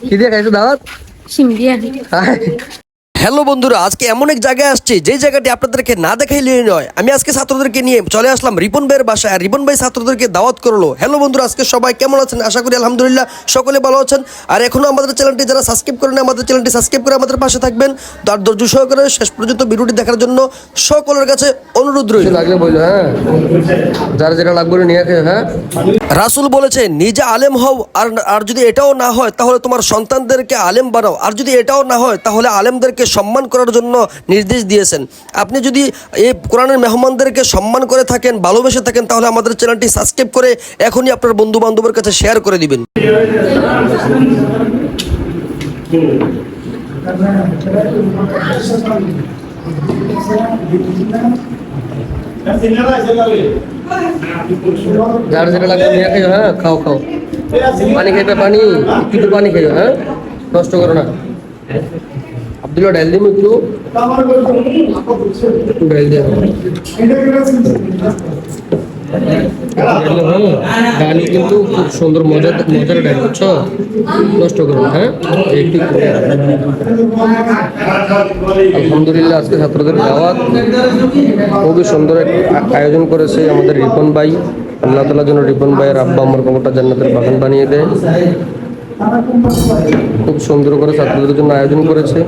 কি দিয়ে খাইছো দাওয়াত শিম দিয়ে হ্যালো বন্ধুরা আজকে এমন এক জায়গায় আসছি যে জায়গাটি আপনাদেরকে না দেখাইলে নয়। আমি আজকে ছাত্রদেরকে নিয়ে চলে আসলাম রিপন ভাইয়ের বাসায় আর রিপন ভাই ছাত্রদেরকে দাওয়াত করল। হ্যালো বন্ধুরা আজকে সবাই কেমন আছেন? আশা করি আলহামদুলিল্লাহ সকলে ভালো আছেন। আর এখনও আমাদের চ্যানেলটি যারা সাবস্ক্রাইব করেন আমাদের চ্যানেলটি সাবস্ক্রাইব করে আমাদের পাশে থাকবেন। তার ধৈর্য সহকারে শেষ পর্যন্ত ভিডিওটি দেখার জন্য সকলের কাছে অনুরোধ রইল। কিছু লাগলে বলল হ্যাঁ? যার যেটা লাগবে নিয়ে হ্যাঁ? রাসুল বলেছে নিজে আলেম হও আর আর যদি এটাও না হয় তাহলে তোমার সন্তানদেরকে আলেম বানাও। আর যদি এটাও না হয় তাহলে আলেমদেরকে সম্মান করার জন্য নির্দেশ দিয়েছেন। আপনি যদি এই কোরআনের মেহমানদেরকে সম্মান করে থাকেন, ভালোবেসে থাকেন, তাহলে আমাদের চ্যানেলটি সাবস্ক্রাইব করে এখনই আপনার বন্ধু বান্ধবের কাছে শেয়ার করে দিবেন। নিয়ে খেয়ে হ্যাঁ খাও খাও। পানি পানি, একটু পানি খাইও হ্যাঁ? নষ্ট করো না। ডাইল দিম একটু? একটু ডাইল দিয়ে ডাল কিন্তু খুব সুন্দর মজা মজার ডাল, বুঝছ? নষ্ট করো হ্যাঁ? একটু। আলহামদুলিল্লাহ, আজকে ছাত্রদের দাওয়াত। খুবই সুন্দর আয়োজন করেছে আমাদের রিপন ভাই। আল্লাহ তালা যেন রিপন ভাইয়ের আব্বা আমার কবরটা জান্নাতের বাগান বানিয়ে দেয়। খুব সুন্দর করে ছাত্রদের জন্য আয়োজন করেছে।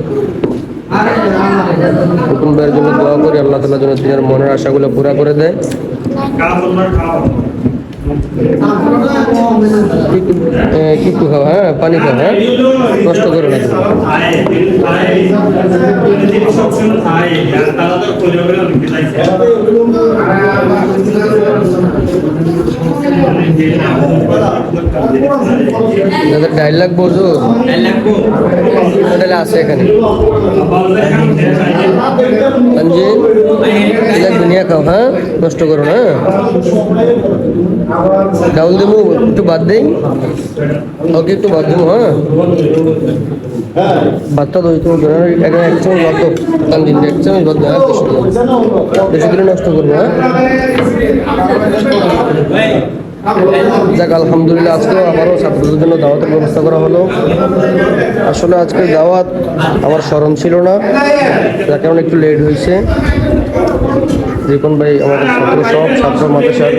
ভাইয়ের জন্য দোয়া করি, আল্লাহ তালা যেন তিনার মনের আশাগুলো পুরা করে দেয়। কিন্তু খাও হ্যাঁ পানি খাও হ্যাঁ। নষ্ট করো না যাদের ডাইলাগ বোঝো ওটা আছে এখানে। সঞ্জিত ডাইলাগ দুনিয়া খাও হ্যাঁ? নষ্ট করো না। ডাউল দেবো একটু বাদ দেই। ওকে একটু বাদ দেবো হ্যাঁ? ভাতটা দই তুমি এখানে এক চামচ ভাত দাও। এক চামচ দাও বেশি। নষ্ট করব হ্যাঁ? যাক, আলহামদুলিল্লাহ আজকে আবারও ছাত্রদের জন্য দাওয়াতের ব্যবস্থা করা হলো। আসলে আজকে দাওয়াত আমার স্মরণ ছিল না, যার কারণে একটু লেট হয়েছে। দেখুন ভাই আমাদের ছাত্র সব, ছাত্র মাদ্রাসার।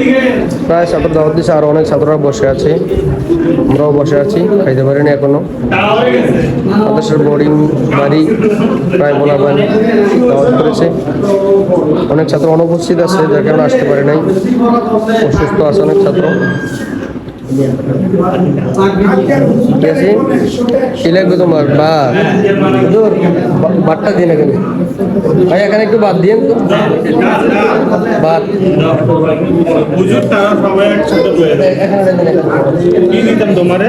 প্রায় ছাত্র দাওয়াত দিচ্ছে আরও অনেক ছাত্ররা বসে আছে। আমরাও বসে আছি, খাইতে পারিনি এখনও। মাদ্রাসার বোর্ডিং বাড়ি, প্রায় বলা বান দাওয়াত করেছে। অনেক ছাত্র অনুপস্থিত আছে যার কারণে আসতে পারে নাই। অসুস্থ আছে অনেক ছাত্র। ঠিক আছে? তোমার বা- বাদটা দিন এখানে। ভাই এখানে একটু বাদ তো। বাদ। দিতাম তোমারে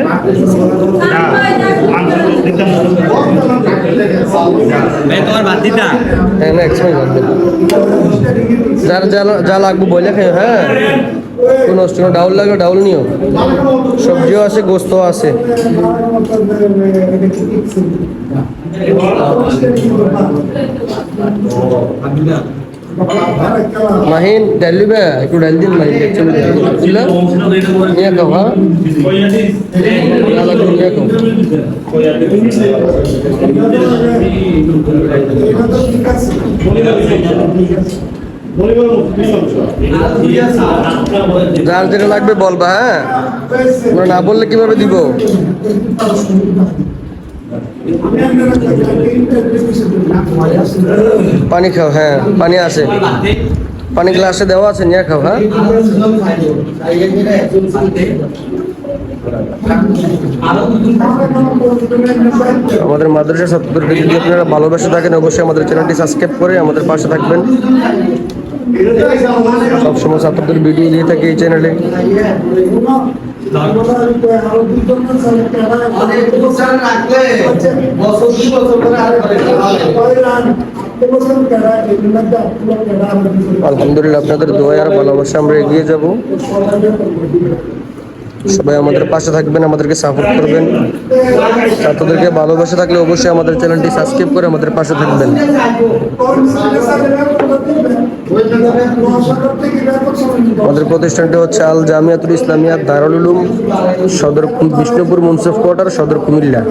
দিন। যার যা যা লাগবে বলে খাই হ্যাঁ? কোনো কোনো ডাউল লাগবে ডাউল নিও। সবজিও আছে গোস্তও আছে। মাহিন ডাল দিবে একটু ডাল দিন মাহিন একচুয়ালি বুঝলা? নিয়ে খাও হ্যাঁ? নিয়ে খাও যার যেটা লাগবে বলবা হ্যাঁ? না বললে কীভাবে দিব? পানি খাও হ্যাঁ পানি আছে। পানি গ্লাসে দেওয়া আছে, নিয়ে খাও হ্যাঁ। আমাদের মাদ্রাসা ছাত্রদেরকে যদি আপনারা ভালোবাসে থাকেন, অবশ্যই আমাদের চ্যানেলটি সাবস্ক্রাইব করে আমাদের পাশে থাকবেন। সবসময় ছাত্রদের ভিডিও দিয়ে থাকে এই চ্যানেলে। আলহামদুলিল্লাহ, আপনাদের দোয়া আর ভালোবাসা আমরা এগিয়ে যাব। সবাই আমাদের পাশে থাকবেন, আমাদেরকে সাপোর্ট করবেন। ছাত্রদেরকে ভালোবাসা থাকলে অবশ্যই আমাদের চ্যানেলটি সাবস্ক্রাইব করে আমাদের পাশে থাকবেন। আমাদের প্রতিষ্ঠানটি হচ্ছে আল জামিয়াতুল ইসলামিয়া দারুল উলুম সদর বিষ্ণুপুর মুন্সিফ কোয়ার্টার সদর কুমিল্লা।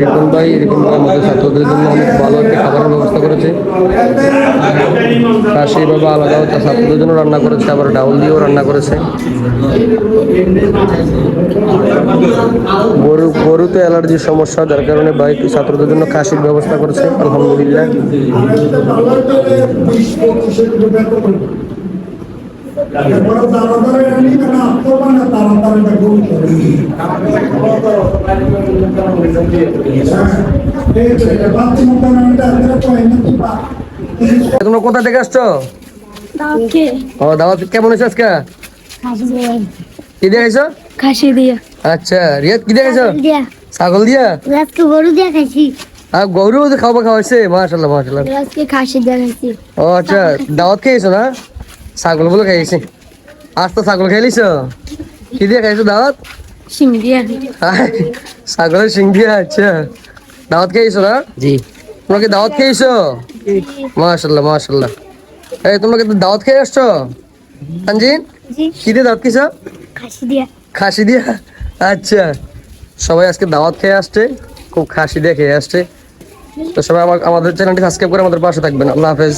রিপন ভাই রিপন ভাই আমাদের ছাত্রদের জন্য অনেক ভালো একটা খাবারের ব্যবস্থা করেছে। আর সেইভাবে আলাদাও তার ছাত্রদের জন্য রান্না করেছে, আবার ডাউল দিয়েও রান্না করেছে। গরু, গরুতে অ্যালার্জির সমস্যা, যার কারণে ভাই ছাত্রদের জন্য খাসির ব্যবস্থা করেছে, আলহামদুলিল্লাহ। তোমরা কোথা থেকে আসছো? ও দাওয়াত কেমন হয়েছে আজকে? কি দিয়ে খাইছো? খাসি দিয়ে। আচ্ছা রিয়াদ কি দিয়ে খাইছো? ছাগল দিয়া। আজকে গরু দিয়ে খাইছি। আর গরু খাওয়া খাওয়াইছে মাশাল্লাহ আজকে খাসি ও আচ্ছা দাওয়াত খেয়েছো না? ছাগল বলে খাইছি। আজ তো ছাগল খাইলিছ? কি দিয়ে খাইছো দাওয়াত? দিয়ে। ছাগলের সিং দিয়ে আচ্ছা। দাওয়াত খেয়েছো না? জি। তোমরা কি দাওয়াত খেয়েছো মাশাল্লাহ মাশাল্লাহ এই তোমরা কি দাওয়াত খেয়ে আসছো? তানজিন? কি দিয়ে দাওয়াত খেয়েছো খাসি দিয়ে। খাসি দিয়া? আচ্ছা। সবাই আজকে দাওয়াত খেয়ে আসছে খুব খাসি দিয়ে খেয়ে আসছে। তো সবাই আমাদের চ্যানেলটি সাবস্ক্রাইব করে আমাদের পাশে থাকবেন। আল্লাহ হাফেজ।